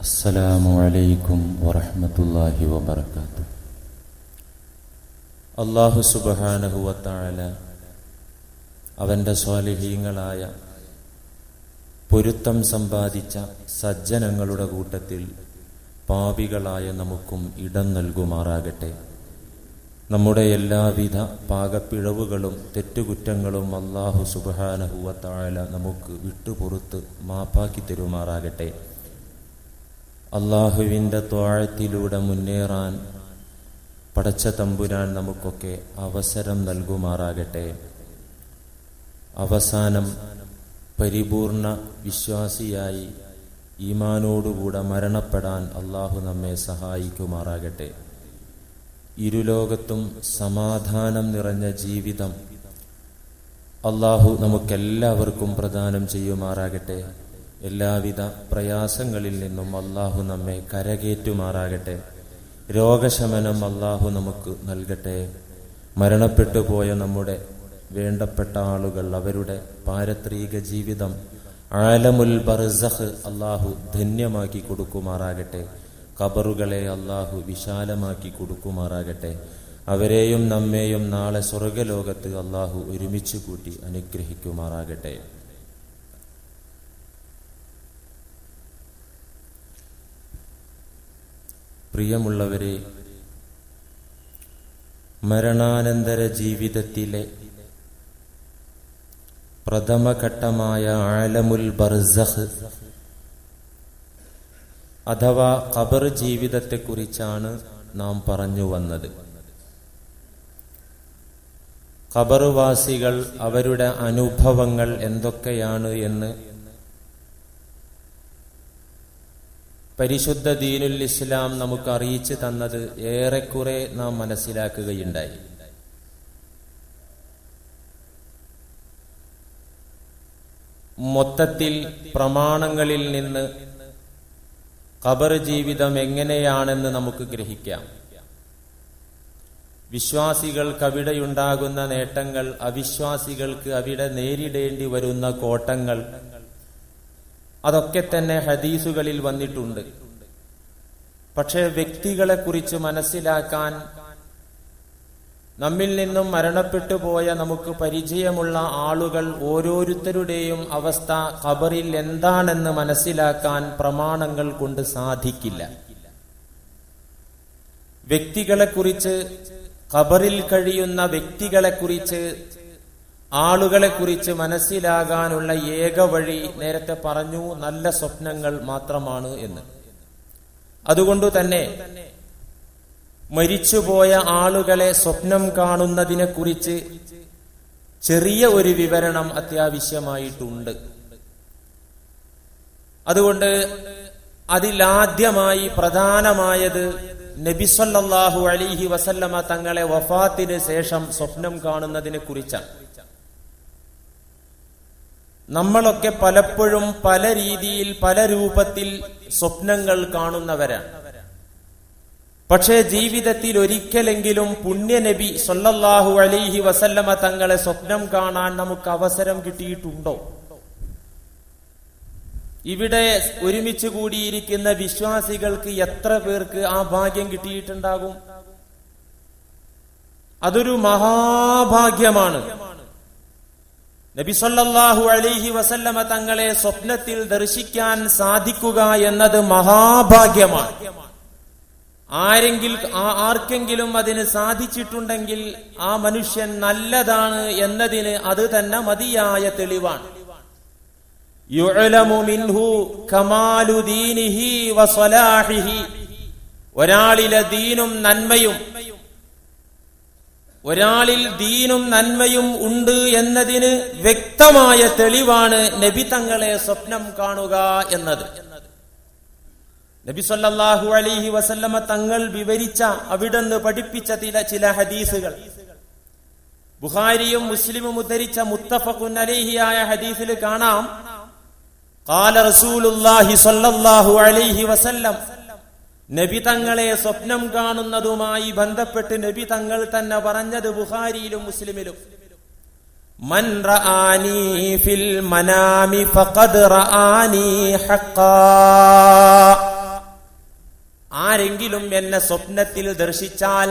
السلام عليكم ورحمة الله وبركاته അള്ളാഹു സുബഹാനഹുവത്തായ അവൻ്റെ സ്വാലിഹീങ്ങളായ പൊരുത്തം സമ്പാദിച്ച സജ്ജനങ്ങളുടെ കൂട്ടത്തിൽ പാപികളായ നമുക്കും ഇടം നൽകുമാറാകട്ടെ നമ്മുടെ എല്ലാവിധ പാകപ്പിഴവുകളും തെറ്റുകുറ്റങ്ങളും അള്ളാഹു സുബഹാനഹുവത്തായ നമുക്ക് വിട്ടുപുറത്ത് മാപ്പാക്കി തരുമാറാകട്ടെ അള്ളാഹുവിന്റെ ത്വാഴത്തിലൂടെ മുന്നേറാൻ പടച്ച തമ്പുരാൻ നമുക്കൊക്കെ അവസരം നൽകുമാറാകട്ടെ. അവസാനം പരിപൂർണ വിശ്വാസിയായി ഈമാനോടുകൂടെ മരണപ്പെടാൻ അള്ളാഹു നമ്മെ സഹായിക്കുമാറാകട്ടെ. ഇരുലോകത്തും സമാധാനം നിറഞ്ഞ ജീവിതം അള്ളാഹു നമുക്കെല്ലാവർക്കും പ്രദാനം ചെയ്യുമാറാകട്ടെ. എല്ലാവിധ പ്രയാസങ്ങളിൽ നിന്നും അള്ളാഹു നമ്മെ കരകേറ്റുമാറാകട്ടെ. രോഗശമനം അള്ളാഹു നമുക്ക് നൽകട്ടെ. മരണപ്പെട്ടു പോയ നമ്മുടെ വേണ്ടപ്പെട്ട ആളുകൾ അവരുടെ പാരത്രിക ജീവിതം ആലമുൽ ബർസഹ് അള്ളാഹു ധന്യമാക്കി കൊടുക്കുമാറാകട്ടെ. കബറുകളെ അള്ളാഹു വിശാലമാക്കി കൊടുക്കുമാറാകട്ടെ. അവരെയും നമ്മെയും നാളെ സ്വർഗലോകത്ത് അള്ളാഹു ഒരുമിച്ച് കൂട്ടി അനുഗ്രഹിക്കുമാറാകട്ടെ. പ്രിയമുള്ളവരെ മരണാനന്തര ജീവിതത്തിലെ പ്രഥമഘട്ടമായ ആലമുൽ ബർസഹ് അഥവാ ഖബർ ജീവിതത്തെക്കുറിച്ചാണ് നാം പറഞ്ഞു വന്നത്. ഖബറുവാസികൾ അവരുടെ അനുഭവങ്ങൾ എന്തൊക്കെയാണ് എന്ന് പരിശുദ്ധ ദീനുൽ ഇസ്ലാം നമുക്ക് അറിയിച്ചു തന്നത് ഏറെക്കുറെ നാം മനസ്സിലാക്കുകയുണ്ടായി. മൊത്തത്തിൽ പ്രമാണങ്ങളിൽ നിന്ന് ഖബർ ജീവിതം എങ്ങനെയാണെന്ന് നമുക്ക് ഗ്രഹിക്കാം. വിശ്വാസികൾക്ക് അവിടെയുണ്ടാകുന്ന നേട്ടങ്ങൾ അവിശ്വാസികൾക്ക് അവിടെ നേരിടേണ്ടി വരുന്ന കോട്ടങ്ങൾ അതൊക്കെ തന്നെ ഹദീസുകളിൽ വന്നിട്ടുണ്ട്. പക്ഷേ വ്യക്തികളെ കുറിച്ച് മനസ്സിലാക്കാൻ നമ്മിൽ നിന്നും മരണപ്പെട്ടു പോയ നമുക്ക് പരിചയമുള്ള ആളുകൾ ഓരോരുത്തരുടെയും അവസ്ഥ ഖബറിൽ എന്താണെന്ന് മനസ്സിലാക്കാൻ പ്രമാണങ്ങൾ കൊണ്ട് സാധിക്കില്ല. വ്യക്തികളെക്കുറിച്ച് ഖബറിൽ കഴിയുന്ന വ്യക്തികളെക്കുറിച്ച് ആളുകളെക്കുറിച്ച് മനസ്സിലാകാനുള്ള ഏക വഴി നേരത്തെ പറഞ്ഞു നല്ല സ്വപ്നങ്ങൾ മാത്രമാണ് എന്ന്. അതുകൊണ്ട് തന്നെ മരിച്ചുപോയ ആളുകളെ സ്വപ്നം കാണുന്നതിനെ കുറിച്ച് ചെറിയ ഒരു വിവരണം അത്യാവശ്യമായിട്ടുണ്ട്. അതുകൊണ്ട് അതിലാദ്യമായി പ്രധാനമായത് നബിസ്വല്ലാഹു അലിഹി വസല്ലമ തങ്ങളെ വഫാത്തിന് ശേഷം സ്വപ്നം കാണുന്നതിനെ കുറിച്ചാണ് നമ്മളൊക്കെ പലപ്പോഴും പല രീതിയിൽ പല രൂപത്തിൽ സ്വപ്നങ്ങൾ കാണുന്നവരാണ്. പക്ഷേ ജീവിതത്തിൽ ഒരിക്കലെങ്കിലും പുണ്യനബി സൊല്ലാഹു അലിഹി വസല്ലമ തങ്ങളെ സ്വപ്നം കാണാൻ നമുക്ക് അവസരം കിട്ടിയിട്ടുണ്ടോ? ഇവിടെ ഒരുമിച്ച് കൂടിയിരിക്കുന്ന വിശ്വാസികൾക്ക് എത്ര പേർക്ക് ആ ഭാഗ്യം കിട്ടിയിട്ടുണ്ടാകും? അതൊരു മഹാഭാഗ്യമാണ്. നബിസൊല്ലാഹു അലിഹി വസല്ലമ തങ്ങളെ സ്വപ്നത്തിൽ ദർശിക്കാൻ സാധിക്കുക എന്നത് മഹാഭാഗ്യമാണ്. ആരെങ്കിലും ആർക്കെങ്കിലും അതിന് സാധിച്ചിട്ടുണ്ടെങ്കിൽ ആ മനുഷ്യൻ നല്ലതാണ് എന്നതിന് അത് തന്നെ മതിയായ തെളിവാണ്. ഒരാളിലെ ദീനും നന്മയും ഒരാളിൽ ദീനും നന്മയും ഉണ്ട് എന്നതിന് വ്യക്തമായ തെളിവാണ് നബി തങ്ങളെ സ്വപ്നം കാണുക എന്നത്. നബി സല്ലാഹു അലിഹി വസല്ലമ തങ്ങൾ വിവരിച്ച അവിടുന്ന് പഠിപ്പിച്ച ചില ചില ഹദീസുകൾ. ബുഹാരിയും മുസ്ലിമും ഉദ്ധരിച്ച മുത്തഫഖുൻ അലിഹിയായ ഹദീസിൽ കാണാം. കാല റസൂലുല്ലാഹി സല്ലല്ലാഹു അലൈഹി വസല്ലം നബി തങ്ങളെ സ്വപ്നം കാണുന്നതുമായി ബന്ധപ്പെട്ട് നബി തങ്ങൾ തന്നെ പറഞ്ഞത് ബുഹാരിയിലും മുസ്ലിമിലും. മൻ ഫിൽ മനാമി ഫഖദ് ആരെങ്കിലും എന്നെ സ്വപ്നത്തിൽ ദർശിച്ചാൽ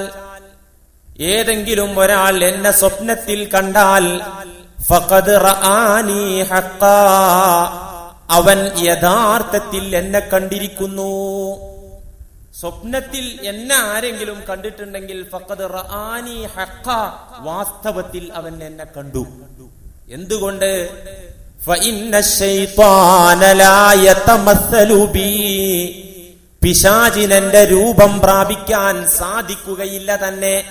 ഏതെങ്കിലും ഒരാൾ എന്നെ സ്വപ്നത്തിൽ കണ്ടാൽ ഫഖദ് അവൻ യഥാർത്ഥത്തിൽ എന്നെ കണ്ടിരിക്കുന്നു. സ്വപ്നത്തിൽ എന്നെ ആരെങ്കിലും കണ്ടിട്ടുണ്ടെങ്കിൽ ഫഖദ് റആനി ഹക്ക വാസ്തവത്തിൽ അവൻ എന്നെ കണ്ടു. എന്തുകൊണ്ട്? പിശാചിനെന്റെ രൂപം പ്രാപിക്കാൻ സാധിക്കുകയില്ല തന്നെ.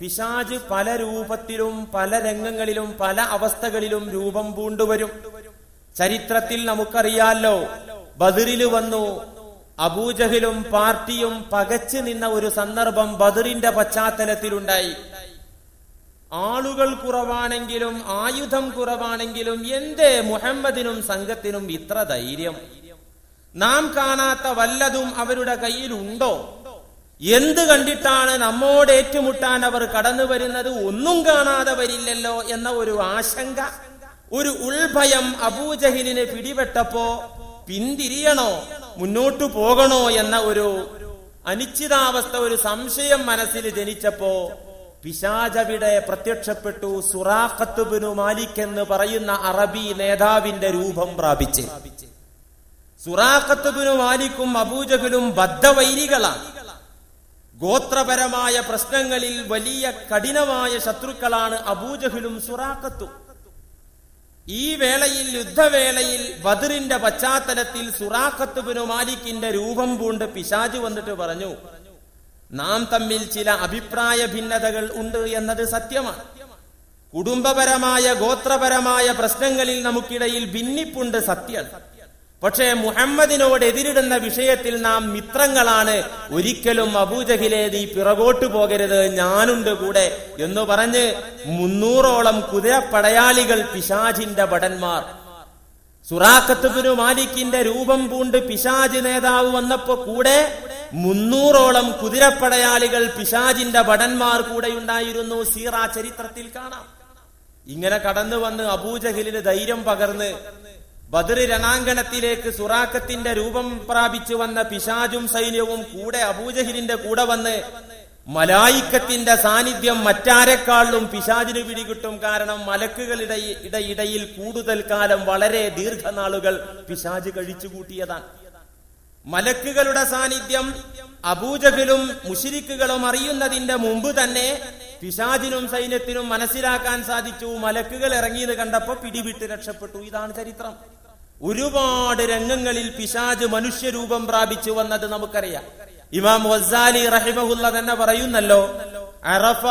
പിശാജ് പല രൂപത്തിലും പല രംഗങ്ങളിലും പല അവസ്ഥകളിലും രൂപം പൂണ്ടുവരും. ചരിത്രത്തിൽ നമുക്കറിയാലോ ബദിറിൽ വന്നു അബൂജഹിലും പാർട്ടിയും പകച്ചു നിന്ന ഒരു സന്ദർഭം ബദറിന്റെ പശ്ചാത്തലത്തിലുണ്ടായി. ആളുകൾ കുറവാണെങ്കിലും ആയുധം കുറവാണെങ്കിലും എന്തേ മുഹമ്മദിനും സംഘത്തിനും ഇത്ര ധൈര്യം? നാം കാണാത്ത വല്ലതും അവരുടെ കയ്യിലുണ്ടോ? എന്ത് കണ്ടിട്ടാണ് നമ്മോട് ഏറ്റുമുട്ടാൻ അവർ കടന്നു വരുന്നത്? ഒന്നും കാണാതെ വരില്ലല്ലോ എന്ന ഒരു ആശങ്ക ഒരു ഉൾഭയം അബൂജഹിലിനെ പിടിപെട്ടപ്പോ പിന്തിരിയണോ? മുന്നോട്ടു പോകണോ എന്ന ഒരു അനിശ്ചിതാവസ്ഥ ഒരു സംശയം മനസ്സിൽ ജനിച്ചപ്പോ പിശാചവിടെ പ്രത്യക്ഷപ്പെട്ടു. സുറാഖത്തുബിനു മാലിക് എന്ന് പറയുന്ന അറബി നേതാവിന്റെ രൂപം പ്രാപിച്ച്. സുറാഖത്തുബിനു മാലിക്കും അബൂജഹലും ബദ്ധവൈരികളാണ്. ഗോത്രപരമായ പ്രശ്നങ്ങളിൽ വലിയ കഠിനമായ ശത്രുക്കളാണ് അബൂജഹലും സുറാഖത്തും. ഈ വേളയിൽ യുദ്ധവേളയിൽ ബദറിന്റെ പശ്ചാത്തലത്തിൽ സുറാഖത്തുബിനു മാലിക്കിന്റെ രൂപം പൂണ്ട് പിശാജ് വന്നിട്ട് പറഞ്ഞു നാം തമ്മിൽ ചില അഭിപ്രായ ഭിന്നതകൾ ഉണ്ട് എന്നത് സത്യമാണ്. കുടുംബപരമായ ഗോത്രപരമായ പ്രശ്നങ്ങളിൽ നമുക്കിടയിൽ ഭിന്നിപ്പുണ്ട് സത്യം പക്ഷേ മുഹമ്മദിനോട് എതിരിടുന്ന വിഷയത്തിൽ നാം മിത്രങ്ങളാണ്. ഒരിക്കലും അബൂജഹിലെ നീ പിറകോട്ടു പോകരുത് ഞാനുണ്ട് കൂടെ എന്ന് പറഞ്ഞ് മുന്നൂറോളം കുതിരപ്പടയാളികൾ പിശാജിന്റെ ഭടന്മാർ. സുറാഖത്തുബിനു മാലിക്കിന്റെ രൂപം പൂണ്ട് പിശാജ് നേതാവ് വന്നപ്പോ കൂടെ മുന്നൂറോളം കുതിരപ്പടയാളികൾ പിശാജിന്റെ ഭടന്മാർ കൂടെ ഉണ്ടായിരുന്നു. സീറ ചരിത്രത്തിൽ കാണാം. ഇങ്ങനെ കടന്നു വന്ന് അബൂജഹിലിന് ധൈര്യം പകർന്ന് ബദർ രണാങ്കണത്തിലേക്ക് സുറാഖത്തിന്റെ രൂപം പ്രാപിച്ചു വന്ന പിശാജും സൈന്യവും കൂടെ അബൂജഹിലിന്റെ കൂടെ വന്ന് മലായിക്കത്തിന്റെ സാന്നിധ്യം മറ്റാരെക്കാളിലും പിശാജിന് പിടികിട്ടും കാരണം മലക്കുകളുടെ ഇടയിൽ കൂടുതൽ കാലം വളരെ ദീർഘനാളുകൾ പിശാജ് കഴിച്ചുകൂട്ടിയതാണ്. മലക്കുകളുടെ സാന്നിധ്യം അബൂജഹിലും മുഷിരിക്കുകളും അറിയുന്നതിന്റെ മുമ്പ് തന്നെ പിശാജിനും സൈന്യത്തിനും മനസ്സിലാക്കാൻ സാധിച്ചു. മലക്കുകൾ ഇറങ്ങിയത് കണ്ടപ്പോ പിടിവിട്ട് രക്ഷപ്പെട്ടു. ഇതാണ് ചരിത്രം. ഒരുപാട് രംഗങ്ങളിൽ പിശാജ് മനുഷ്യരൂപം പ്രാപിച്ചു വന്നത് നമുക്കറിയാം. ഇമാം വസാലി റഹിമഹുല്ല തന്നെ പറയുന്നല്ലോ അറഫ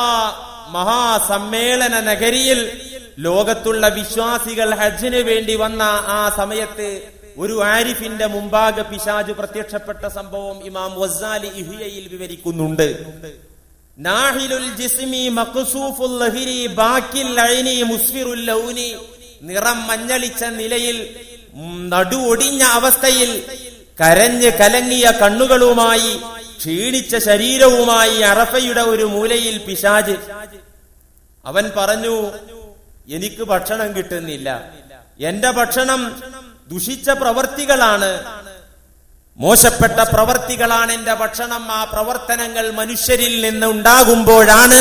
മഹാസമ്മേളന നഗരിയിൽ ലോകത്തുള്ള വിശ്വാസികൾ ഹജ്ജിന് വേണ്ടി വന്ന ആ സമയത്ത് ഒരു ആരിഫിന്റെ മുമ്പാകെ പിശാജ് പ്രത്യക്ഷപ്പെട്ട സംഭവം ഇമാം വസാലി ഇഹിയയിൽ വിവരിക്കുന്നുണ്ട്. നാഹിലുൽ ജിസ്മി ലഹിരി ബാക്കിൽ മുസ്ഫിറുൽ ലൗനി നിറം മഞ്ഞളിച്ച നിലയിൽ നടു ഒടിഞ്ഞ അവസ്ഥയിൽ കരഞ്ഞ് കലങ്ങിയ കണ്ണുകളുമായി ക്ഷീണിച്ച ശരീരവുമായി അറഫയുടെ ഒരു മൂലയിൽ പിശാജ്. അവൻ പറഞ്ഞു എനിക്ക് ഭക്ഷണം കിട്ടുന്നില്ല. എന്റെ ഭക്ഷണം ദുഷിച്ച പ്രവർത്തികളാണ്. മോശപ്പെട്ട പ്രവർത്തികളാണ് എന്റെ ഭക്ഷണം. ആ പ്രവർത്തനങ്ങൾ മനുഷ്യരിൽ നിന്ന് ഉണ്ടാകുമ്പോഴാണ്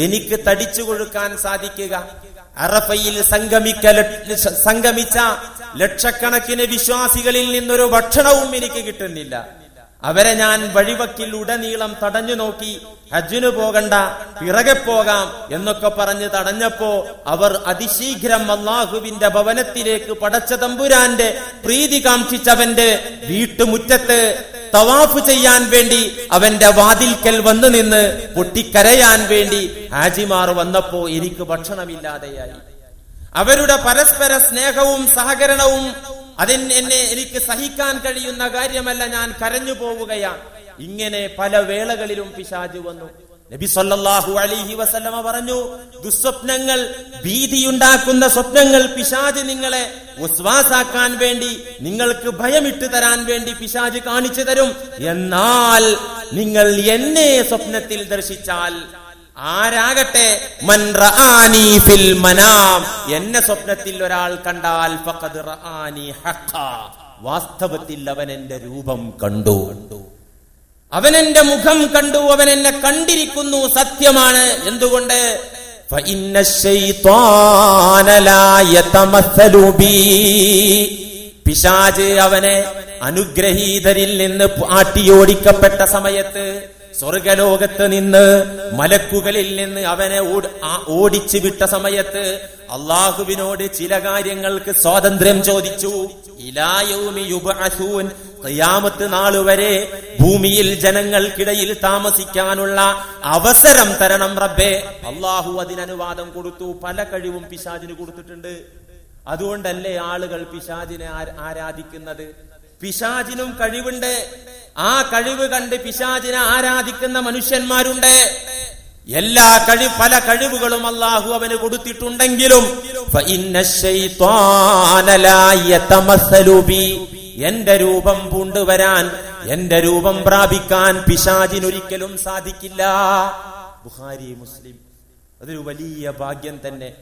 എനിക്ക് തടിച്ചു കൊഴുക്കാൻ സാധിക്കുക. അറഫയിൽ സംഗമിക്ക സംഗമിച്ച ലക്ഷക്കണക്കിന് വിശ്വാസികളിൽ നിന്നൊരു ഭക്ഷണവും എനിക്ക് കിട്ടുന്നില്ല. അവരെ ഞാൻ വഴിവക്കിൽ ഉടനീളം തടഞ്ഞു നോക്കി ഹജ്ജിനു പോകണ്ട പിറകെ പോകാം എന്നൊക്കെ പറഞ്ഞ് തടഞ്ഞപ്പോ അവർ അതിശീഘ്രം അള്ളാഹുവിന്റെ ഭവനത്തിലേക്ക് പടച്ച തമ്പുരാന്റെ പ്രീതി കാംക്ഷിച്ചവന്റെ വീട്ടുമുറ്റത്ത് തവാഫ് ചെയ്യാൻ വേണ്ടി അവന്റെ വാതിൽക്കൽ വന്നു നിന്ന് പൊട്ടിക്കരയാൻ വേണ്ടി ഹാജിമാർ വന്നപ്പോ എനിക്ക് ഭക്ഷണമില്ലാതെയായി. അവരുടെ പരസ്പര സ്നേഹവും സഹകരണവും അതിന് എന്നെ എനിക്ക് സഹിക്കാൻ കഴിയുന്ന കാര്യമല്ല ഞാൻ കരഞ്ഞു പോവുകയാണ് ഇങ്ങനെ പല വേളകളിലും പിശാജ് വന്നു. നബി സല്ലല്ലാഹു അലൈഹി വസല്ലമ പറഞ്ഞു ദുസ്വപ്നങ്ങൾ ഭീതിയുണ്ടാക്കുന്ന സ്വപ്നങ്ങൾ പിശാജ് നിങ്ങളെ ഉസ്വാസാക്കാൻ വേണ്ടി നിങ്ങൾക്ക് ഭയമിട്ട് തരാൻ വേണ്ടി പിശാജ് കാണിച്ചു തരും. എന്നാൽ നിങ്ങൾ എന്നെ സ്വപ്നത്തിൽ ദർശിച്ചാൽ ആരാകട്ടെ? ഫിൽ എന്നെ സ്വപ്നത്തിൽ ഒരാൾ കണ്ടാൽ വാസ്തവത്തിൽ അവൻ എന്റെ രൂപം കണ്ടു കണ്ടു. അവൻ എന്റെ മുഖം കണ്ടു അവൻ എന്നെ കണ്ടിരിക്കുന്നു സത്യമാണ്. എന്തുകൊണ്ട്? പിശാജ് അവനെ അനുഗ്രഹീതരിൽ നിന്ന് ആട്ടിയോടിക്കപ്പെട്ട സമയത്ത് സ്വർഗലോകത്ത് നിന്ന് മലക്കുകളിൽ നിന്ന് അവനെ ഓടിച്ചു വിട്ട സമയത്ത് അള്ളാഹുവിനോട് ചില കാര്യങ്ങൾക്ക് സ്വാതന്ത്ര്യം ചോദിച്ചു. ഇലായൗമി യുബ്അസൂൻ നാൾ വരെ ഭൂമിയിൽ ജനങ്ങൾക്കിടയിൽ താമസിക്കാനുള്ള അവസരം തരണം റബ്ബേ. അള്ളാഹു അതിനനുവാദം കൊടുത്തു. പല കഴിവും പിശാചിന് കൊടുത്തിട്ടുണ്ട്. അതുകൊണ്ടല്ലേ ആളുകൾ പിശാചിനെ ആ- ആരാധിക്കുന്നത്? പിശാചിനും കഴിവുണ്ട്. ആ കഴിവ് കണ്ട് പിശാചിനെ ആരാധിക്കുന്ന മനുഷ്യന്മാരുണ്ട്. എല്ലാ കഴിവ് പല കഴിവുകളും അള്ളാഹു അവന് കൊടുത്തിട്ടുണ്ടെങ്കിലും എന്റെ രൂപം പൂണ്ടുവരാൻ എന്റെ രൂപം പ്രാപിക്കാൻ പിശാചിനൊരിക്കലും സാധിക്കില്ല. ബുഹാരി മുസ്ലിം. അതൊരു വലിയ ഭാഗ്യം തന്നെ.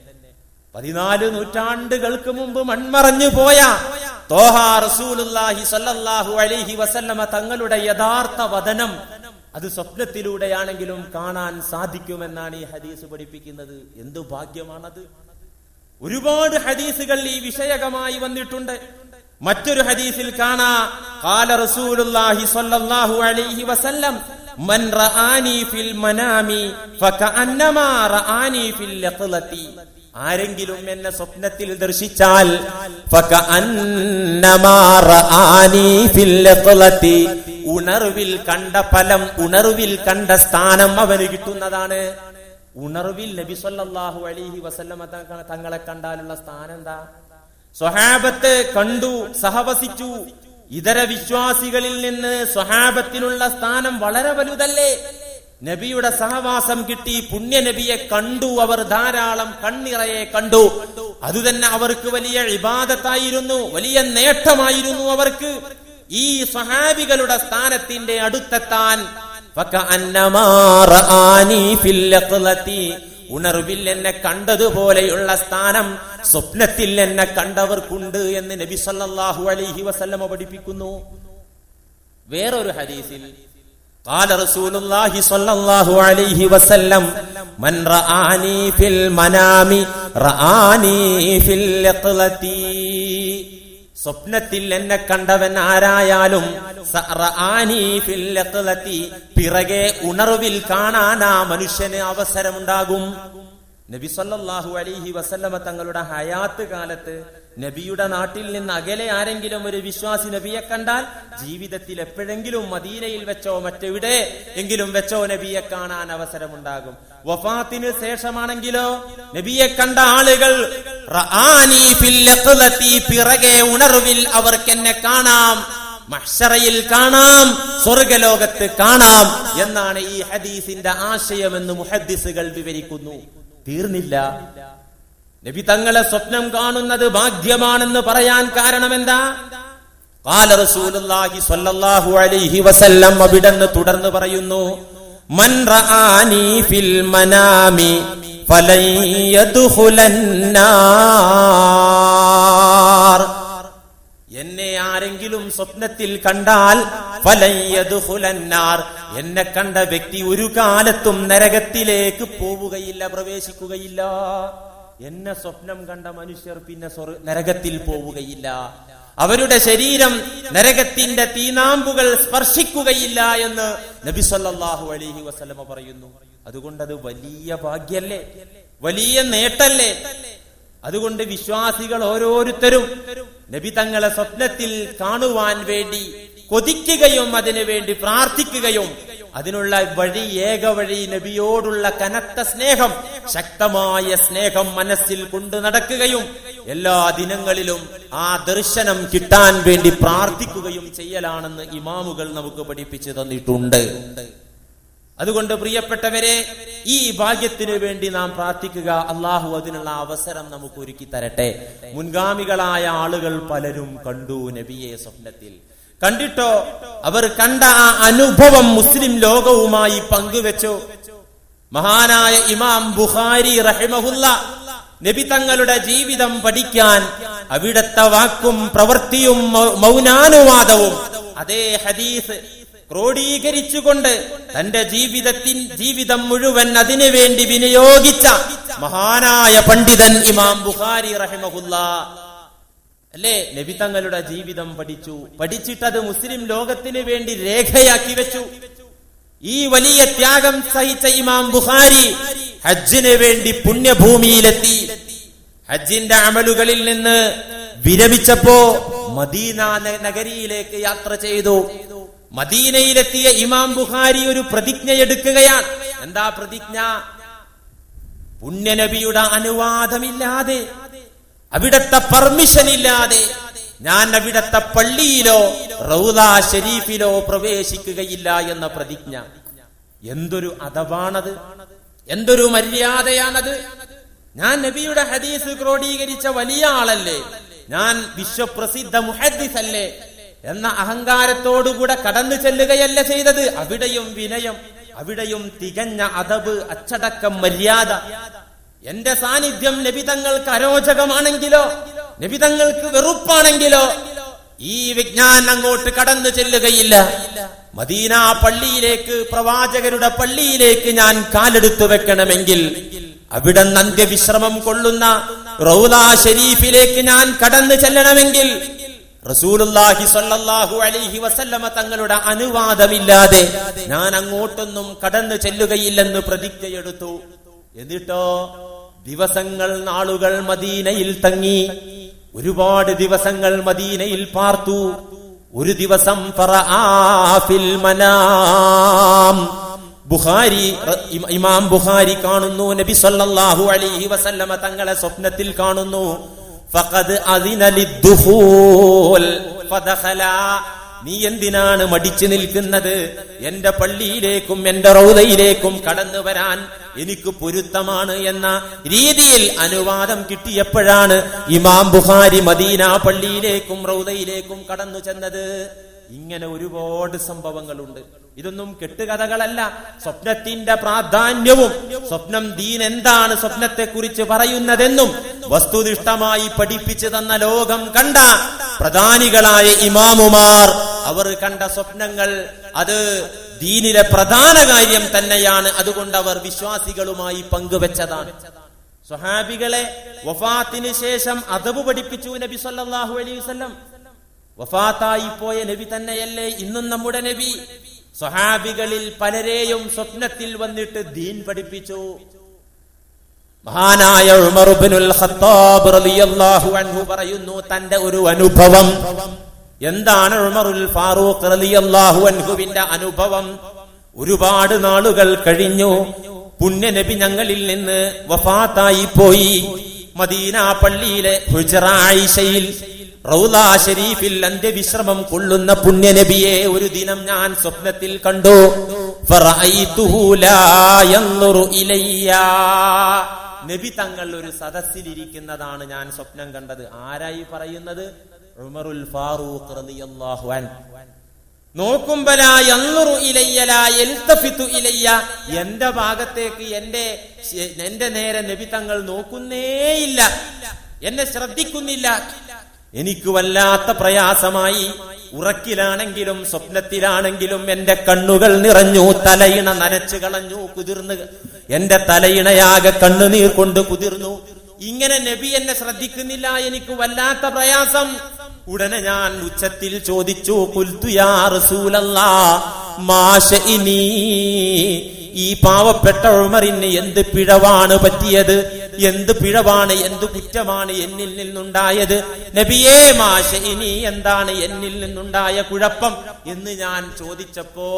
പതിനാല് നൂറ്റാണ്ടുകൾക്ക് മുമ്പ് മൺമറഞ്ഞു പോയ അലൈഹി വസല്ലമ തങ്ങളുടെ യഥാർത്ഥ വതനം അത് സ്വപ്നത്തിലൂടെയാണെങ്കിലും കാണാൻ സാധിക്കുമെന്നാണ് ഈ ഹദീസ് പഠിപ്പിക്കുന്നത്. എന്തു ഭാഗ്യമാണത്? ഒരുപാട് ഹദീസുകൾ ഈ വിഷയകമായി വന്നിട്ടുണ്ട്. മറ്റൊരു ഹദീസിൽ കാണാ കാല റസൂലുള്ളാഹി സ്വല്ലല്ലാഹു അലൈഹി വസല്ലം മൻ റആനി ഫിൽ മനാമി ഫകഅന്നമാ റആനി ഫിൽ യഖ്ലതി ആരെങ്കിലും എന്നെ സ്വപ്നത്തിൽ ദർശിച്ചാൽ ഫകഅന്നമാ റആനി ഫിൽ യഖ്ലതി ഉണർവിൽ കണ്ട ഫലം ഉണർവിൽ കണ്ട സ്ഥാനം അവന് കിട്ടുന്നതാണ്. ഉണർവിൽ നബി സ്വല്ലല്ലാഹു അലൈഹി വസല്ലമ തങ്ങളെ കണ്ടാലുള്ള സ്ഥാനം എന്താ? സ്വഹാബത്ത് കണ്ടു സഹവസിച്ചു. ഇതര വിശ്വാസികളിൽ നിന്ന് സ്വഹാബത്തിനുള്ള സ്ഥാനം വളരെ വലുതല്ലേ? നബിയുടെ സഹവാസം കിട്ടി പുണ്യ നബിയെ കണ്ടു അവർ ധാരാളം കണ്ണിറയെ കണ്ടു. അതുതന്നെ അവർക്ക് വലിയ ഇബാദത്തായിരുന്നു വലിയ നേട്ടമായിരുന്നു അവർക്ക്. ഈ സ്വഹാബികളുടെ സ്ഥാനത്തിന്റെ അടുത്തെത്താൻ. فكأنما رآني في اليقظة ഉണർവിൽ എന്നെ കണ്ടതുപോലെയുള്ള സ്ഥാനം സ്വപ്നത്തിൽ എന്നെ കണ്ടവർക്കുണ്ട് എന്ന് നബി സല്ലല്ലാഹു അലൈഹി വസല്ലമ പഠിപ്പിക്കുന്നു വേറൊരു ഹദീസിൽ قال رسول الله صلى الله عليه وسلم من رآني في المنام رآني في اليقظة സ്വപ്നത്തിൽ എന്നെ കണ്ടവൻ ആരായാലും. പിറകെ ഉണർവിൽ കാണാൻ ആ മനുഷ്യന് അവസരമുണ്ടാകും നബി സല്ലല്ലാഹു അലൈഹി വസല്ലമ തങ്ങളുടെ ഹയാത്ത് കാലത്ത് നബിയുടെ നാട്ടിൽ നിന്ന് അകലെ ആരെങ്കിലും ഒരു വിശ്വാസി നബിയെ കണ്ടാൽ ജീവിതത്തിൽ എപ്പോഴെങ്കിലും മദീനയിൽ വെച്ചോ മറ്റെവിടെ എങ്കിലും വെച്ചോ നബിയെ കാണാൻ അവസരമുണ്ടാകും വഫാത്തിന് ശേഷമാണെങ്കിലോ നബിയെ കണ്ട ആളുകൾ. പിറകെ ഉണർവിൽ അവർക്ക് എന്നെ കാണാം മഷറയിൽ കാണാം സ്വർഗലോകത്ത് കാണാം എന്നാണ് ഈ ഹദീസിന്റെ ആശയമെന്ന് മുഹദ്ദിസുകൾ വിവരിക്കുന്നു തീർന്നില്ല നബി തങ്ങളെ സ്വപ്നം കാണുന്നത് ഭാഗ്യമാണെന്ന് പറയാൻ കാരണം എന്താ കാല റസൂലുള്ളാഹി സ്വല്ലല്ലാഹു അലൈഹി വസല്ലം അവിടെന്ന് തുടർന്ന് പറയുന്നു മൻ റആനി ഫിൽ മനാമി ഫലൻ യദ്ഖുലന്നാർ എന്നെ ആരെങ്കിലും സ്വപ്നത്തിൽ കണ്ടാൽ ഫലയ്യതുഹുലന്നാർ എന്നെ കണ്ട വ്യക്തി ഒരു കാലത്തും നരകത്തിലേക്ക് പോവുകയില്ല പ്രവേശിക്കുകയില്ല. എന്നെ സ്വപ്നം കണ്ട മനുഷ്യർ പിന്നെ നരകത്തിൽ പോവുകയില്ല. അവരുടെ ശരീരം നരകത്തിന്റെ തീനാമ്പുകൾ സ്പർശിക്കുകയില്ല എന്ന് നബി സല്ലാഹു അലഹി വസ്ലമ പറയുന്നു. അതുകൊണ്ട് അത് വലിയ ഭാഗ്യല്ലേ? വലിയ നേട്ടല്ലേ? അതുകൊണ്ട് വിശ്വാസികൾ ഓരോരുത്തരും നബി തങ്ങളെ സ്വപ്നത്തിൽ കാണുവാൻ വേണ്ടി കൊതിക്കുകയും അതിനു വേണ്ടി പ്രാർത്ഥിക്കുകയും അതിനുള്ള വഴി ഏക വഴി നബിയോടുള്ള കനത്ത സ്നേഹം ശക്തമായ സ്നേഹം മനസ്സിൽ കൊണ്ടു നടക്കുകയും എല്ലാ ദിനങ്ങളിലും ആ ദർശനം കിട്ടാൻ വേണ്ടി പ്രാർത്ഥിക്കുകയും ചെയ്യലാണെന്ന് ഇമാമുകൾ നമുക്ക് പഠിപ്പിച്ചു തന്നിട്ടുണ്ട്. അതുകൊണ്ട് പ്രിയപ്പെട്ടവരെ ഈ ഭാഗ്യത്തിനു വേണ്ടി നാം പ്രാർത്ഥിക്കുക അള്ളാഹു അതിനുള്ള അവസരം നമുക്ക് ഒരുക്കി തരട്ടെ. മുൻഗാമികളായ ആളുകൾ പലരും കണ്ടു നബിയെ സ്വപ്നത്തിൽ. കണ്ടിട്ടോ? അവർ കണ്ട ആ അനുഭവം മുസ്ലിം ലോകവുമായി പങ്കുവെച്ചു. മഹാനായ ഇമാം ബുഹാരി റഹിമഹുല്ല നബി തങ്ങളുടെ ജീവിതം പഠിക്കാൻ അവിടത്തെ വാക്കും പ്രവൃത്തിയും മൗനാനുവാദവും അതേ ഹദീസ് ക്രോഡീകരിച്ചുകൊണ്ട് തന്റെ ജീവിതത്തിൻ ജീവിതം മുഴുവൻ അതിനു വേണ്ടി വിനിയോഗിച്ച മഹാനായ പണ്ഡിതൻ ഇമാം ബുഹാരി റഹിമഹുല്ല. അല്ലേ? നബി തങ്ങളുടെ ജീവിതം പഠിച്ചു. പഠിച്ചിട്ടത് മുസ്ലിം ലോകത്തിന് വേണ്ടി രേഖയാക്കി വെച്ചു. ഈ വലിയ ത്യാഗം സഹിച്ച ഇമാം ബുഖാരി ഹജ്ജിന് വേണ്ടി പുണ്യഭൂമിയിലെത്തി. ഹജ്ജിന്റെ അമലുകളിൽ നിന്ന് വിരമിച്ചപ്പോ മദീന നഗരിയിലേക്ക് യാത്ര ചെയ്തു. മദീനയിലെത്തിയ ഇമാം ബുഖാരി ഒരു പ്രതിജ്ഞ എടുക്കുകയാണ്. എന്താ പ്രതിജ്ഞ? പുണ്യനബിയുടെ അനുവാദമില്ലാതെ അവിടത്തെ പെർമിഷൻ ഇല്ലാതെ ഞാൻ അവിടത്തെ പള്ളിയിലോ റൗദ ഷരീഫിലോ പ്രവേശിക്കുകയില്ല എന്ന പ്രതിജ്ഞ. എന്തൊരു അഥവാണത് എന്തൊരു മര്യാദയാണത്? ഞാൻ നബിയുടെ ഹദീസ് ക്രോഡീകരിച്ച വലിയ ആളല്ലേ? ഞാൻ വിശ്വപ്രസിദ്ധ മുഹദ്ദിസ് അല്ലേ എന്ന അഹങ്കാരത്തോടുകൂടെ കടന്നു ചെല്ലുകയല്ല ചെയ്തത്? അവിടെയും വിനയം അവിടെയും തികഞ്ഞ അതബ് അച്ചടക്കം മര്യാദ. എന്റെ സാന്നിധ്യം നബിതങ്ങൾക്ക് അരോചകമാണെങ്കിലോ നബിതങ്ങൾക്ക് വെറുപ്പാണെങ്കിലോ ഈ വിജ്ഞാൻ അങ്ങോട്ട് കടന്നു ചെല്ലുകയില്ല. മദീന പള്ളിയിലേക്ക് പ്രവാചകരുടെ പള്ളിയിലേക്ക് ഞാൻ കാലെടുത്തു വെക്കണമെങ്കിൽ അവിടെ അന്ത്യവിശ്രമം കൊള്ളുന്ന റൗല ഷരീഫിലേക്ക് ഞാൻ കടന്നു ചെല്ലണമെങ്കിൽ റസൂലുല്ലാഹി സ്വല്ലല്ലാഹു അലൈഹി വസല്ലമ തങ്ങളുടെ അനുവാദമില്ലാതെ ഞാൻ അങ്ങോട്ടൊന്നും കടന്നു ചെല്ലുകയില്ലെന്ന് പ്രതിജ്ഞയെടുത്തു. എന്നിട്ടോ? ദിവസങ്ങൾ നാളുകൾ മദീനയിൽ തങ്ങി. ഒരുപാട് ദിവസങ്ങൾ മദീനയിൽ പാർത്തു. ഒരു ദിവസം ബുഖാരി ഇമാം ബുഹാരി കാണുന്നു. നബി സല്ലല്ലാഹു അലൈഹി വസല്ലമ തങ്ങളെ സ്വപ്നത്തിൽ കാണുന്നു. ഫഖദ് ഫദഖല നീ എന്തിനാണ് മടിച്ചു നിൽക്കുന്നത്? എന്റെ പള്ളിയിലേക്കും എന്റെ റൗദയിലേക്കും കടന്നു വരാൻ എനിക്ക് പൊരുത്തമാണ് എന്ന രീതിയിൽ അനുവാദം കിട്ടിയപ്പോഴാണ് ഇമാം ബുഹാരി മദീന പള്ളിയിലേക്കും റൗദയിലേക്കും കടന്നു ചെന്നത്. ഇങ്ങനെ ഒരുപാട് സംഭവങ്ങളുണ്ട്. ഇതൊന്നും കെട്ടുകഥകളല്ല. സ്വപ്നത്തിന്റെ പ്രാധാന്യവും സ്വപ്നം ദീൻ എന്താണ് സ്വപ്നത്തെ കുറിച്ച് പറയുന്നതെന്നും വസ്തുനിഷ്ഠമായി പഠിപ്പിച്ചു തന്ന ലോകം കണ്ട പ്രധാനികളായ ഇമാമുമാർ അവർ കണ്ട സ്വപ്നങ്ങൾ അത് ദീനിലെ പ്രധാന കാര്യം തന്നെയാണ്. അതുകൊണ്ട് അവർ വിശ്വാസികളുമായി പങ്കുവെച്ചതാണ്. സ്വഹാബികളെ വഫാത്തിന് ശേഷം അതവ് പഠിപ്പിച്ചു നബി സല്ലാഹു അലൈഹി വസ്ലം വഫാത്തായി പോയ നബി തന്നെയല്ലേ ഇന്നും നമ്മുടെ നബി. സ്വഹാബികളിൽ പലരെയും സ്വപ്നത്തിൽ വന്നിട്ട് ദീൻ പഠിപ്പിച്ചു. മഹാനായ ഉമർ ഇബ്നുൽ ഖത്താബ് റളിയല്ലാഹു അൻഹു പറയുന്നു തന്റെ ഒരു അനുഭവം എന്താണ് ഉമറുൽ ഫാറൂഖ് റളിയല്ലാഹു അൻഹുവിന്റെ അനുഭവം? ഒരുപാട് നാളുകൾ കഴിഞ്ഞു. പുണ്യനബി ഞങ്ങളിൽ നിന്ന് വഫാത്തായി പോയി. മദീന പള്ളിയിലെ ഹുജറായിഷയിൽ റൗദ ഷരീഫിൽ അന്ത്യവിശ്രമം കൊള്ളുന്ന പുണ്യനബിയെ ഒരു ദിനം ഞാൻ സ്വപ്നത്തിൽ കണ്ടു. നബി തങ്ങൾ ഒരു സദസ്സിലിരിക്കുന്നതാണ് ഞാൻ സ്വപ്നം കണ്ടത്. ആരായി പറയുന്നത്? ഉമറുൽ ഫാറൂഖ് റളിയല്ലാഹു ഇലയ്യ എന്റെ ഭാഗത്തേക്ക് എന്റെ എന്റെ നേരെ നബി തങ്ങൾ നോക്കുന്നേയില്ല. എന്നെ ശ്രദ്ധിക്കുന്നില്ല. എനിക്ക് വല്ലാത്ത പ്രയാസമായി. ഉറക്കിലാണെങ്കിലും സ്വപ്നത്തിലാണെങ്കിലും എന്റെ കണ്ണുകൾ നിറഞ്ഞു തലയിണ നനച്ചു കളഞ്ഞു കുതിർന്ന് എന്റെ തലയിണയാകെ കണ്ണുനീർ കൊണ്ട് കുതിർന്നു. ഇങ്ങനെ നബി എന്നെ ശ്രദ്ധിക്കുന്നില്ല. എനിക്ക് വല്ലാത്ത പ്രയാസം. ഉടനെ ഞാൻ ഉച്ചത്തിൽ ചോദിച്ചു കുൽത്തു യാ റസൂലല്ലാ മാശഇനി ഈ പാവപ്പെട്ട ഉമറിന് എന്ത് പിഴവാണ് പറ്റിയത്? എന്ത് പിഴവാണ് എന്ത് കുറ്റമാണ് എന്നിൽ നിന്നുണ്ടായത്? നബിയേ മാഷ ഇനി എന്താണ് എന്നിൽ നിന്നുണ്ടായ കുഴപ്പം? എന്ന് ഞാൻ ചോദിച്ചപ്പോ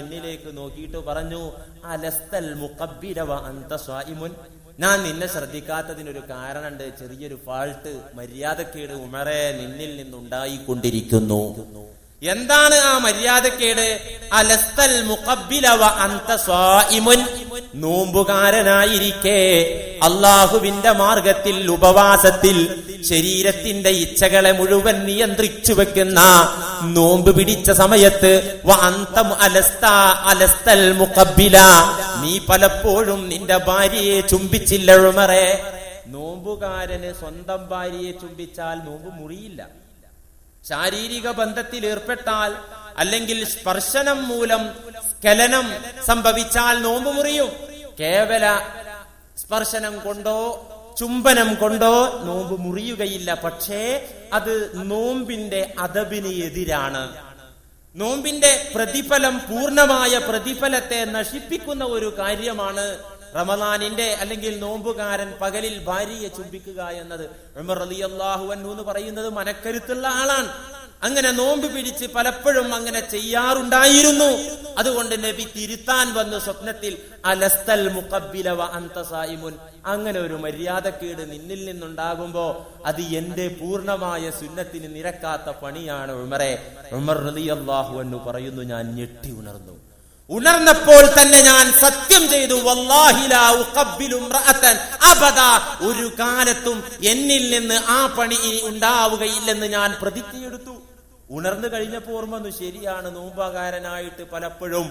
എന്നിലേക്ക് നോക്കിയിട്ട് പറഞ്ഞു അലസ്തൽ മുക്കബിരവ അന്ത സ്വായിമുൻ ഞാൻ നിന്നെ ശ്രദ്ധിക്കാത്തതിനൊരു കാരണമുണ്ട് ചെറിയൊരു ഫാൾട്ട് മര്യാദക്കേട് ഉമറെ നിന്നിൽ നിന്നുണ്ടായിക്കൊണ്ടിരിക്കുന്നു. എന്താണ് ആ മര്യാദക്കേട്? അലസ്തൽ മുഖബിലവ അന്ത സ്വാഇമുൻ. നോമ്പുകാരനായിരിക്കെ. അള്ളാഹുവിന്റെ മാർഗത്തിൽ ഉപവാസത്തിൽ ശരീരത്തിന്റെ ഇച്ഛകളെ മുഴുവൻ നിയന്ത്രിച്ചു വെക്കുന്ന നോമ്പ് പിടിച്ച സമയത്ത് അലസ്തൽ മുഖബ്ബില. നീ പലപ്പോഴും നിന്റെ ഭാര്യയെ ചുംബിച്ചില്ല ഉമറെ നോമ്പുകാരന് സ്വന്തം ഭാര്യയെ ചുംബിച്ചാൽ നോമ്പ് മുറിയില്ല. ശാരീരിക ബന്ധത്തിൽ ഏർപ്പെട്ടാൽ അല്ലെങ്കിൽ സ്പർശനം മൂലം സ്ഖലനം സംഭവിച്ചാൽ നോമ്പ് മുറിയും. കേവല സ്പർശനം കൊണ്ടോ ചുംബനം കൊണ്ടോ നോമ്പ് മുറിയുകയില്ല. പക്ഷേ അത് നോമ്പിന്റെ അതബിന് എതിരാണ്. നോമ്പിന്റെ പ്രതിഫലം പൂർണമായ പ്രതിഫലത്തെ നശിപ്പിക്കുന്ന ഒരു കാര്യമാണ് റമദാനിന്റെ അല്ലെങ്കിൽ നോമ്പുകാരൻ പകലിൽ ഭാര്യയെ ചുംബിക്കുക എന്നത് ഉമർ റളിയല്ലാഹു അൻഹു എന്ന് പറയുന്നത് മനക്കരുത്തുള്ള ആളാണ്. അങ്ങനെ നോമ്പ് പിടിച്ച് പലപ്പോഴും അങ്ങനെ ചെയ്യാറുണ്ടായിരുന്നു. അതുകൊണ്ട് നബി തിരുത്താൻ വന്നു സ്വപ്നത്തിൽ അലസ്തൽ മുഖബിലവ അന്തസായിമുൻ അന്ത സായിമുൻ. അങ്ങനെ ഒരു മര്യാദക്കേട് നിന്നിൽ നിന്നുണ്ടാകുമ്പോ അത് എന്റെ പൂർണമായ സുന്നത്തിന് നിരക്കാത്ത പണിയാണ് ഉമറെ. ഉമർ റളിയല്ലാഹു അൻഹു പറയുന്നു ഞാൻ ഞെട്ടി ഉണർന്നു. ഉണർന്നപ്പോൾ തന്നെ ഞാൻ സത്യം ചെയ്തു അബദ. ഒരു കാലത്തും എന്നിൽ നിന്ന് ആ പണി ഇനി ഉണ്ടാവുകയില്ലെന്ന് ഞാൻ പ്രതിജ്ഞയെടുത്തു. ഉണർന്നു കഴിഞ്ഞപ്പോൾ ഓർമ്മ ശരിയാണ് നോമ്പാകാരനായിട്ട് പലപ്പോഴും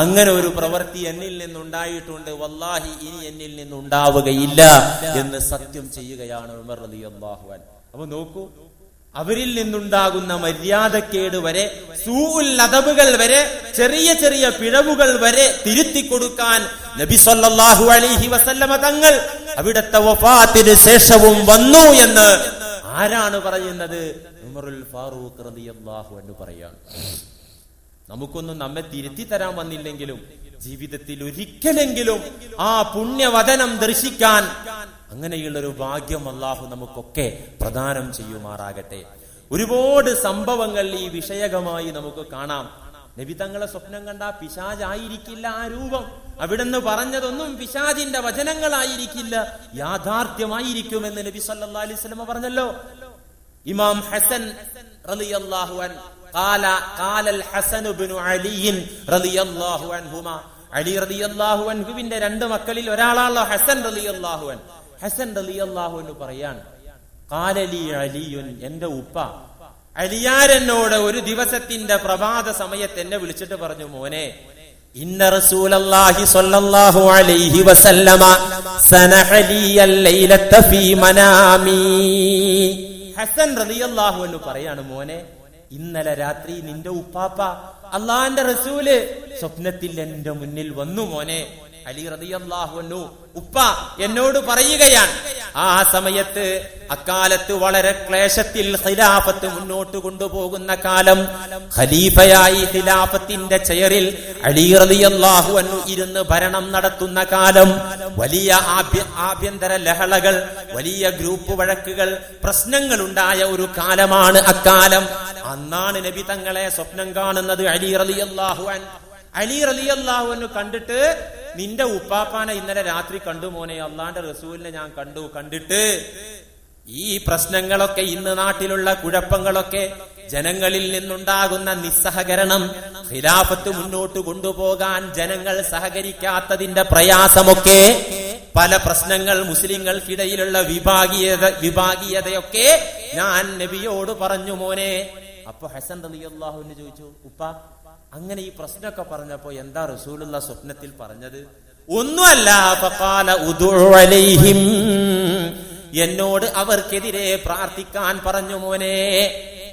അങ്ങനെ ഒരു പ്രവൃത്തി എന്നിൽ നിന്നുണ്ടായിട്ടുണ്ട്. വല്ലാഹി ഇനി എന്നിൽ നിന്നുണ്ടാവുകയില്ല എന്ന് സത്യം ചെയ്യുകയാണ് ഉമർ റളിയല്ലാഹു അള്ളാഹുവാൻ അപ്പൊ നോക്കൂ അവരിൽ നിന്നുണ്ടാകുന്ന മര്യാദക്കേട് വരെ അദബുകൾ വരെ ചെറിയ ചെറിയ പിഴവുകൾ വരെ തിരുത്തി കൊടുക്കാൻ നബി സല്ലല്ലാഹു അലൈഹി വസല്ലമ തങ്ങൾ അവിടുത്തെ വഫാത്തിന് ശേഷവും വന്നു എന്ന് ആരാണ് പറയുന്നത്? ഉമറുൽ ഫാറൂഖ് റളിയല്ലാഹു അൻഹു പറയാണ്. നമുക്കൊന്നും നമ്മെ തിരുത്തി തരാൻ വന്നില്ലെങ്കിലും ജീവിതത്തിൽ ഒരിക്കലെങ്കിലും ആ പുണ്യവചനം ദർശിക്കാൻ അങ്ങനെയുള്ളൊരു ഭാഗ്യം അള്ളാഹു നമുക്കൊക്കെ പ്രദാനം ചെയ്യുമാറാകട്ടെ ഒരുപാട് സംഭവങ്ങൾ ഈ വിഷയകമായി നമുക്ക് കാണാം നബി തങ്ങളെ സ്വപ്നം കണ്ട പിശാജായിരിക്കില്ല ആ രൂപം അവിടുന്ന് പറഞ്ഞതൊന്നും പിശാജിന്റെ വചനങ്ങളായിരിക്കില്ല യാഥാർത്ഥ്യമായിരിക്കുമെന്ന് നബി സല്ലല്ലാഹു അലൈഹി വസല്ലമ പറഞ്ഞല്ലോ ഇമാം ഹസൻ റളിയല്ലാഹു അൻ قال قال الحسن بن علي رضي الله عنهما അലി റളിയല്ലാഹു അൻഹുവിന്റെ രണ്ട് മക്കളിൽ ഒരാളാണല്ലോ ഹസൻ റലി അൻ ഹസൻ റളിയല്ലാഹു എന്ന് പറയാണ് കാലലി അലിയുൻ എന്റെ ഉപ്പ അലിയാരെന്നോട് ഒരു ദിവസത്തിന്റെ പ്രഭാത സമയത്ത് എന്നെ വിളിച്ചിട്ട് പറഞ്ഞു മോനെ ഇന്ന സ്വല്ലല്ലാഹു അലൈഹി വസല്ലമ ഹസൻ റളിയല്ലാഹു പറയാണ് മോനെ ഇന്നലെ രാത്രി നിന്റെ ഉപ്പാപ്പ അള്ളാന്റെ റസൂൽ സ്വപ്നത്തിൽ എന്റെ മുന്നിൽ വന്നു മോനെ. അലി റളിയല്ലാഹു അൻഹു ഉപ്പ എന്നോട് പറയുകയാണ്. ആ സമയത്ത് അക്കാലത്ത് വളരെ ക്ലേശത്തിൽ ഖിലാഫത്ത് മുന്നോട്ട് കൊണ്ടുപോകുന്ന കാലം ഖലീഫയായി ഖിലാഫത്തിന്റെ ചെയറിൽ അലി റളിയല്ലാഹു അൻഹു ഇരുന്ന് ഭരണം നടത്തുന്ന കാലം വലിയ ആഭ്യന്തര ലഹളകൾ വലിയ ഗ്രൂപ്പ് വഴക്കുകൾ പ്രശ്നങ്ങൾ ഉണ്ടായ ഒരു കാലമാണ് അക്കാലം. അന്നാണ് നബി തങ്ങളെ സ്വപ്നം കാണുന്നത് അലി റളിയല്ലാഹു അൻ അലി റളിയല്ലാഹുവിന് കണ്ടിട്ട് നിന്റെ ഉപ്പാപ്പാനെ ഇന്നലെ രാത്രി കണ്ടു മോനെ അള്ളാന്റെ റസൂലിനെ ഞാൻ കണ്ടു കണ്ടിട്ട് ഈ പ്രശ്നങ്ങളൊക്കെ ഇന്ന് നാട്ടിലുള്ള കുഴപ്പങ്ങളൊക്കെ ജനങ്ങളിൽ നിന്നുണ്ടാകുന്ന നിസ്സഹകരണം ഖിലാഫത്ത് മുന്നോട്ട് കൊണ്ടുപോകാൻ ജനങ്ങൾ സഹകരിക്കാത്തതിന്റെ പ്രയാസമൊക്കെ പല പ്രശ്നങ്ങൾ മുസ്ലിങ്ങൾക്കിടയിലുള്ള വിഭാഗീയത വിഭാഗീയതയൊക്കെ ഞാൻ നബിയോട് പറഞ്ഞു മോനെ. അപ്പൊ ഹസൻ റളിയല്ലാഹുവിന് ചോദിച്ചു ഉപ്പ അങ്ങനെ ഈ പ്രശ്നമൊക്കെ പറഞ്ഞപ്പോ എന്താ റസൂലുള്ള സ്വപ്നത്തിൽ പറഞ്ഞത്? ഒന്നുമല്ല എന്നോട് അവർക്കെതിരെ പ്രാർത്ഥിക്കാൻ പറഞ്ഞു മോനെ.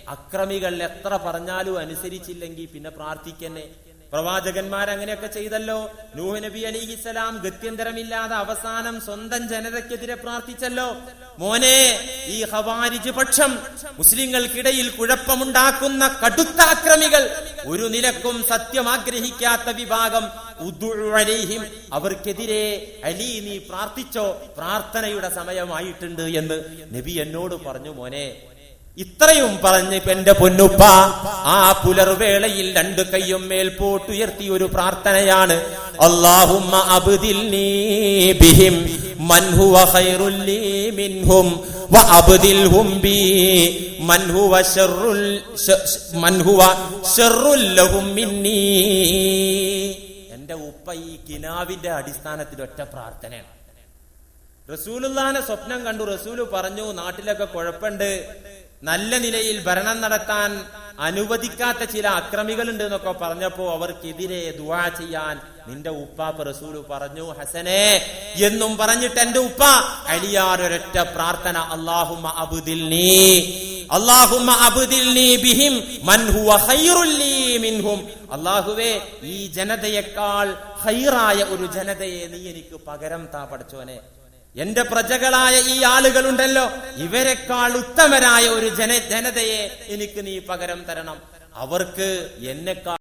അക്രമികൾ എത്ര പറഞ്ഞാലും അനുസരിച്ചില്ലെങ്കിൽ പിന്നെ പ്രാർത്ഥിക്കന്നെ. പ്രവാചകന്മാർ അങ്ങനെയൊക്കെ ചെയ്തല്ലോ. നൂഹ് നബി അലിഹിസലാം ഗത്യന്തരമില്ലാതെ അവസാനം സ്വന്തം ജനതയ്ക്കെതിരെ പ്രാർത്ഥിച്ചല്ലോ. മോനെ ഈ ഹവാരിജ് പക്ഷം മുസ്ലിങ്ങൾക്കിടയിൽ കുഴപ്പമുണ്ടാക്കുന്ന കടുത്ത അക്രമികൾ ഒരു നിലക്കും സത്യം ആഗ്രഹിക്കാത്ത വിഭാഗം ഉദ്ദുഉ അലൈഹിം അവർക്കെതിരെ അലി നീ പ്രാർത്ഥിച്ചോ? പ്രാർത്ഥനയുടെ സമയമായിട്ടുണ്ട് എന്ന് നബി എന്നോട് പറഞ്ഞു മോനെ ഇത്രയും പറഞ്ഞ് എന്റെ പൊന്നുപ്പ ആ പുലർവേളയിൽ രണ്ട് കൈയും മേൽ പോട്ടുയർത്തി ഒരു പ്രാർത്ഥനയാണ്. മിൻഹും ബി മൻ ഹുവ ശർറുൽ ലഹും എന്റെ ഉപ്പ ഈ കിനാവിന്റെ അടിസ്ഥാനത്തിൽ ഒറ്റ പ്രാർത്ഥനയാണ്. റസൂലുല്ലാനെ സ്വപ്നം കണ്ടു. റസൂൽ പറഞ്ഞു നാട്ടിലൊക്കെ കുഴപ്പമുണ്ട്. നല്ല നിലയിൽ ഭരണം നടത്താൻ അനുവദിക്കാത്ത ചില അക്രമികളുണ്ട് എന്നൊക്കെ പറഞ്ഞപ്പോ അവർക്കെതിരെ ദുവാ ചെയ്യാൻ നിന്റെ ഉപ്പാപ്പ റസൂൽ പറഞ്ഞു ഹസനെ എന്നും പറഞ്ഞിട്ട് എന്റെ ഉപ്പ അലിയാർ ഒരൊറ്റ പ്രാർത്ഥന അള്ളാഹുമ അബുദിൽ നീ അല്ലാഹുമ്മ നീ ബിഹിം മൻ ഹുവ ഖൈറുൽ മിൻഹും. അല്ലാഹുവേ ഈ ജനതയേക്കാൾ ഖൈറായ ഒരു ജനതയെ നീ എനിക്ക് പകരം താ പഠിച്ചോനെ എന്റെ പ്രജകളായ ഈ ആളുകളുണ്ടല്ലോ ഇവരെക്കാൾ ഉത്തമരായ ഒരു ജന ജനതയെ എനിക്ക് നീ പകരം തരണം. അവർക്ക് എന്നെക്കാൾ